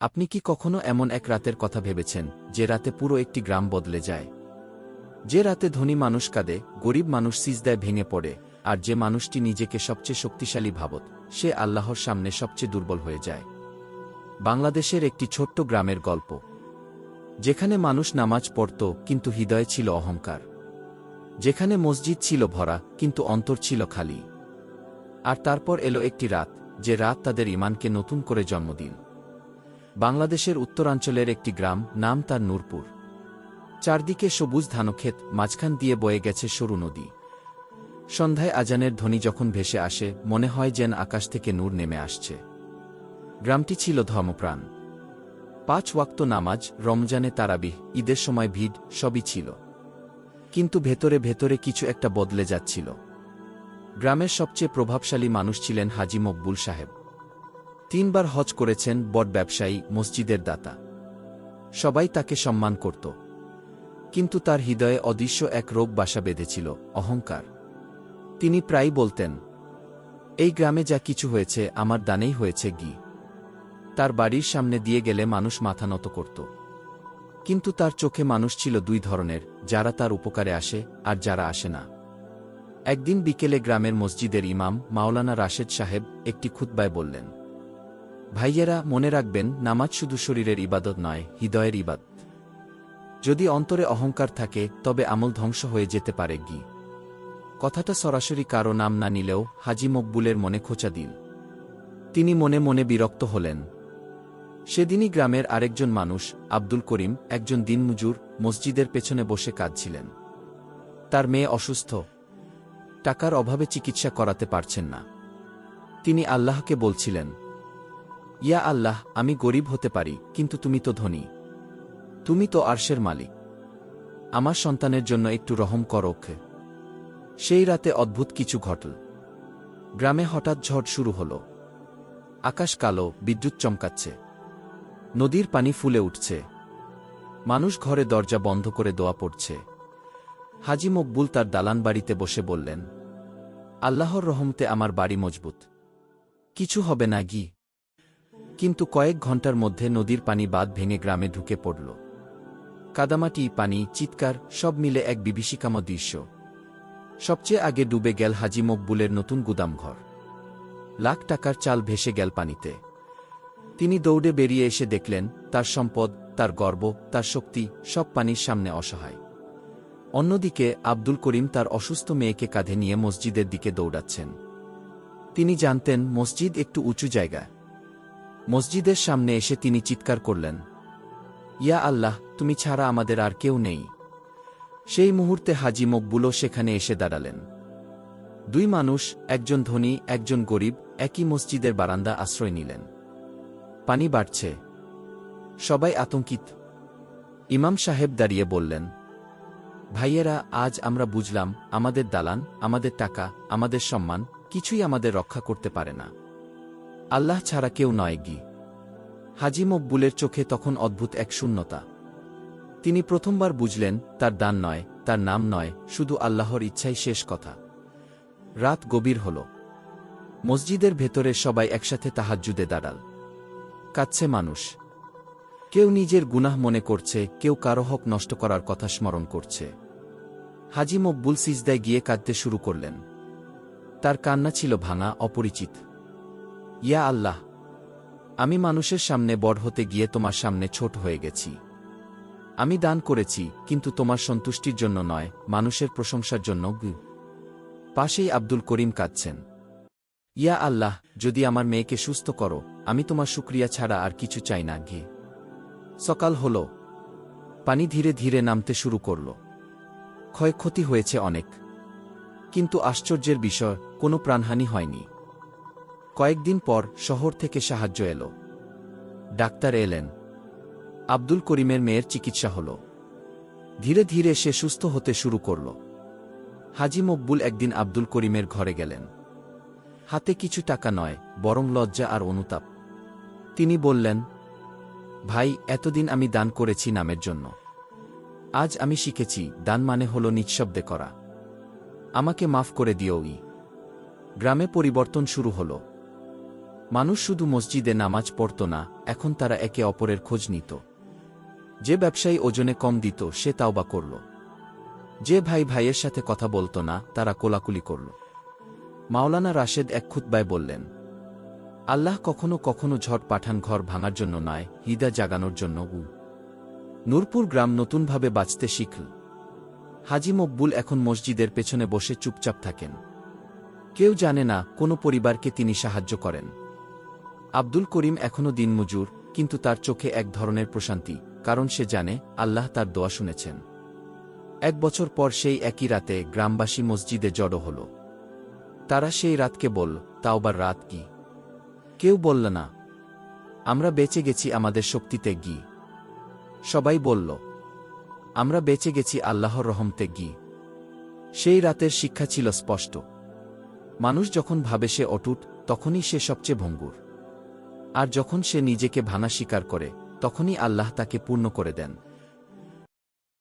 আপনি কি কখনো এমন এক রাতের কথা ভেবেছেন, যে রাতে পুরো একটি গ্রাম বদলে যায়? যে রাতে ধনী মানুষ কাঁদে, গরিব মানুষ সিজদায় ভেঙে পড়ে, আর যে মানুষটি নিজেকে সবচেয়ে শক্তিশালী ভাবত, সে আল্লাহর সামনে সবচেয়ে দুর্বল হয়ে যায়। বাংলাদেশের একটি ছোট্ট গ্রামের গল্প। যেখানে মানুষ নামাজ পড়ত, কিন্তু হৃদয়ে ছিল অহংকার। যেখানে মসজিদ ছিল ভরা, কিন্তু অন্তর ছিল খালি। আর তারপর এলো একটি রাত, যে রাত তাদের ইমানকে নতুন করে জন্ম দিল বাংলাদেশের উত্তরাঞ্চলের একটি গ্রাম, নাম তার নূরপুর। চারদিকে সবুজ ধানক্ষেত, মাঝখান দিয়ে বয়ে গেছে সরু নদী। সন্ধ্যায় আজানের ধ্বনি যখন ভেসে আসে, মনে হয় যেন আকাশ থেকে নূর নেমে আসছে। গ্রামটি ছিল ধর্মপ্রাণ। পাঁচ ওয়াক্ত নামাজ, রমজানে তারাবিহ, ঈদের সময় ভিড়, সবই ছিল। কিন্তু ভেতরে ভেতরে কিছু একটা বদলে যাচ্ছিল। গ্রামের সবচেয়ে প্রভাবশালী মানুষ ছিলেন হাজি মকবুল সাহেব। তিনবার হজ করেছেন বট ব্যবসায়ী, মসজিদের দাতা। সবাই তাকে সম্মান করত। কিন্তু তার হৃদয়ে অদৃশ্য এক রোগ বাসা বেঁধেছিল, অহংকার। তিনি প্রায়ই বলতেন, এই গ্রামে যা কিছু হয়েছে, আমার দানেই হয়েছে গি তার বাড়ির সামনে দিয়ে গেলে মানুষ মাথা নত করত। কিন্তু তার চোখে মানুষ ছিল দুই ধরনের, যারা তার উপকারে আসে আর যারা আসে না। একদিন বিকেলে গ্রামের মসজিদের ইমাম, মাওলানা রাশেদ সাহেব একটি খুতবায় বললেন ভাইয়েরা, মনে রাখবেন, নামাজ শুধু শরীরের ইবাদত নয়, হৃদয়ের ইবাদ যদি অন্তরে অহংকার থাকে, তবে আমল ধ্বংস হয়ে যেতে পারে গি। কথাটা সরাসরি কারও নাম না নিলেও হাজি মকবুলের মনে খোঁচা দিল তিনি মনে মনে বিরক্ত হলেন। সেদিনই গ্রামের আরেকজন মানুষ, আব্দুল করিম, একজন দিনমজুর, মসজিদের পেছনে বসে কাঁদছিলেন। তার মেয়ে অসুস্থ। টাকার অভাবে চিকিৎসা করাতে পারছেন না। তিনি আল্লাহকে বলছিলেন ইয়া আল্লাহ, আমি গরিব হতে পারি, কিন্তু তুমি তো ধনী। তুমি তো আরশের মালিক। আমার সন্তানের জন্য একটু রহম করো ওকে। সেই রাতে অদ্ভুত কিছু ঘটল। গ্রামে হঠাৎ ঝড় শুরু হল। আকাশ কালো, বিদ্যুৎ চমকাচ্ছে। নদীর পানি ফুলে উঠছে। মানুষ ঘরে দরজা বন্ধ করে দোয়া পড়ছে। হাজি মকবুল তার দালান বাড়িতে বসে বললেন, আল্লাহর রহমতে আমার বাড়ি মজবুত। কিছু হবে না গি। কিন্তু কয়েক ঘণ্টার মধ্যে নদীর পানি বাদ ভেঙে গ্রামে ঢুকে পড়ল। কাদামাটি, পানি, চিৎকার, সব মিলে এক বিভীষিকাম দৃশ্য। সবচেয়ে আগে ডুবে গেল হাজি মকবুলের নতুন গুদামঘর। লাখ টাকার চাল ভেসে গেল পানিতে। তিনি দৌড়ে বেরিয়ে এসে দেখলেন, তার সম্পদ, তার গর্ব, তার শক্তি, সব পানির সামনে অসহায়। অন্যদিকে আব্দুল করিম তার অসুস্থ মেয়েকে কাঁধে নিয়ে মসজিদের দিকে দৌড়াচ্ছেন। তিনি জানতেন, মসজিদ একটু উঁচু জায়গা। মসজিদের সামনে এসে তিনি চিৎকার করলেন, ইয়া আল্লাহ, তুমি ছাড়া আমাদের আর কেউ নেই। সেই মুহূর্তে হাজি মকবুলও সেখানে এসে দাঁড়ালেন। দুই মানুষ, একজন ধনী, একজন গরিব, একই মসজিদের বারান্দা আশ্রয় নিলেন। পানি বাড়ছে। সবাই আতঙ্কিত। ইমাম সাহেব দাঁড়িয়ে বললেন, ভাইয়েরা, আজ আমরা বুঝলাম, আমাদের দালান, আমাদের টাকা, আমাদের সম্মান, কিছুই আমাদের রক্ষা করতে পারে না। আল্লাহ ছাড়া কেউ নয় গি। হাজি মকবুলের চোখে তখন অদ্ভুত এক শূন্যতা। তিনি প্রথমবার বুঝলেন, তার দান নয়, তার নাম নয়, শুধু আল্লাহর ইচ্ছাই শেষ কথা। রাত গভীর হল। মসজিদের ভেতরে সবাই একসাথে তাহাজ্জুদে দাঁড়াল। কাচ্ছে মানুষ। কেউ নিজের গুনাহ মনে করছে, কেউ কারও হক নষ্ট করার কথা স্মরণ করছে। হাজি মকবুল সিজদায় গিয়ে কাঁদতে শুরু করলেন। তার কান্না ছিল ভাঙা, অপরিচিত। ইয়া আল্লাহ, আমি মানুষের সামনে বড় হতে গিয়ে তোমার সামনে ছোট হয়ে গেছি। আমি দান করেছি, কিন্তু তোমার সন্তুষ্টির জন্য নয়, মানুষের প্রশংসার জন্য গু। পাশেই আব্দুল করিম কাঁদছেন। ইয়া আল্লাহ, যদি আমার মেয়েকে সুস্থ করো, আমি তোমার শুক্রিয়া ছাড়া আর কিছু চাই না ঘে। সকাল হল। পানি ধীরে ধীরে নামতে শুরু করল। ক্ষয়ক্ষতি হয়েছে অনেক। কিন্তু আশ্চর্যের বিষয়, কোনো প্রাণহানি হয়নি। কয়েকদিন পর শহর থেকে সাহায্য এলো। ডাক্তার এলেন। আব্দুল করিমের মেয়ের চিকিৎসা হল। ধীরে ধীরে সে সুস্থ হতে শুরু করল। হাজি মকবুল একদিন আব্দুল করিমের ঘরে গেলেন। হাতে কিছু টাকা নয়, বরং লজ্জা আর অনুতাপ। তিনি বললেন, ভাই, এতদিন আমি দান করেছি নামের জন্য। আজ আমি শিখেছি, দান মানে হল নিঃশব্দে করা। আমাকে মাফ করে দিও ই। গ্রামে পরিবর্তন শুরু হল। মানুষ শুধু মসজিদে নামাজ পড়ত না, এখন তারা একে অপরের খোঁজ নিত। যে ব্যবসায়ী ওজনে কম দিত, সে তাওবা করল। যে ভাই ভাইয়ের সাথে কথা বলতো না, তারা কোলাকুলি করল। মাওলানা রাশেদ এক খুতবায় বললেন, আল্লাহ কখনো কখনো ঝড় পাঠান ঘর ভাঙার জন্য নয় হিদা জাগানোর জন্য উ। নূরপুর গ্রাম নতুনভাবে বাঁচতে শিখল। হাজি মকবুল এখন মসজিদের পেছনে বসে চুপচাপ থাকেন। কেউ জানে না, কোনো পরিবারকে তিনি সাহায্য করেন। আব্দুল করিম এখনও দিনমজুর, কিন্তু তার চোখে এক ধরনের প্রশান্তি, কারণ সে জানে, আল্লাহ তার দোয়া শুনেছেন। এক বছর পর সেই একই রাতে গ্রামবাসী মসজিদে জড়ো হল। তারা সেই রাতকে বলল তাওবার রাত কি? কেউ বলল না। আমরা বেঁচে গেছি আমাদের শক্তিতে গি। সবাই বলল, আমরা বেঁচে গেছি আল্লাহর রহমতে গি। সেই রাতের শিক্ষা ছিল স্পষ্ট। মানুষ যখন ভাবে সে অটুট, তখনই সে সবচেয়ে ভঙ্গুর। আর যখন সে নিজেকে ভানা স্বীকার করে তখনই আল্লাহ তাকে পূর্ণ করে দেন।